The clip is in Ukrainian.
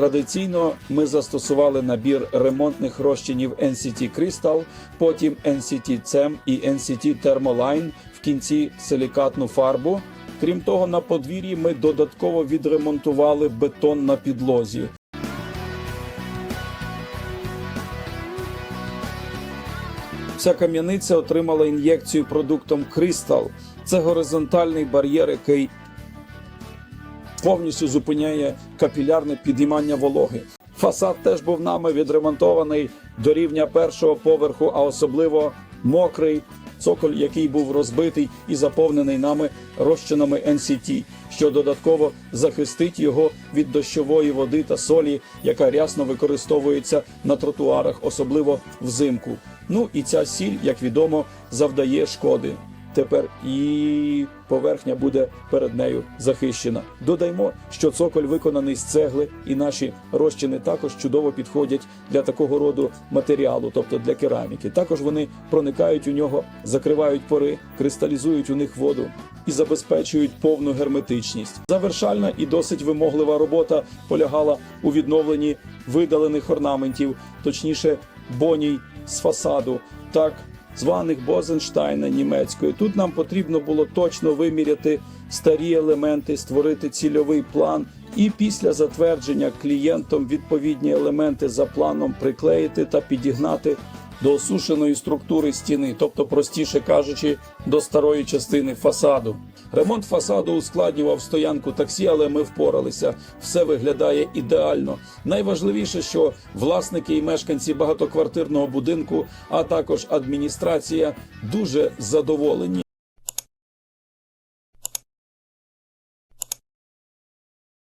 Традиційно ми застосували набір ремонтних розчинів NCT Crystal, потім NCT CEM і NCT Thermoline, в кінці силікатну фарбу. Крім того, на подвір'ї ми додатково відремонтували бетон на підлозі. Ця кам'яниця отримала ін'єкцію продуктом Crystal. Це горизонтальний бар'єр, який повністю зупиняє капілярне підіймання вологи. Фасад теж був нами відремонтований до рівня першого поверху, а особливо мокрий цоколь, який був розбитий і заповнений нами розчинами NCT, що додатково захистить його від дощової води та солі, яка рясно використовується на тротуарах, особливо взимку. Ну і ця сіль, як відомо, завдає шкоди. Тепер і поверхня буде перед нею захищена. Додаймо, що цоколь виконаний з цегли, і наші розчини також чудово підходять для такого роду матеріалу, тобто для кераміки. Також вони проникають у нього, закривають пори, кристалізують у них воду і забезпечують повну герметичність. Завершальна і досить вимоглива робота полягала у відновленні видалених орнаментів, точніше боній з фасаду. Так званих Бозенштайна німецької. Тут нам потрібно було точно виміряти старі елементи, створити цільовий план, і після затвердження клієнтом відповідні елементи за планом приклеїти та підігнати до осушеної структури стіни, тобто, простіше кажучи, до старої частини фасаду. Ремонт фасаду ускладнював стоянку таксі, але ми впоралися. Все виглядає ідеально. Найважливіше, що власники і мешканці багатоквартирного будинку, а також адміністрація дуже задоволені.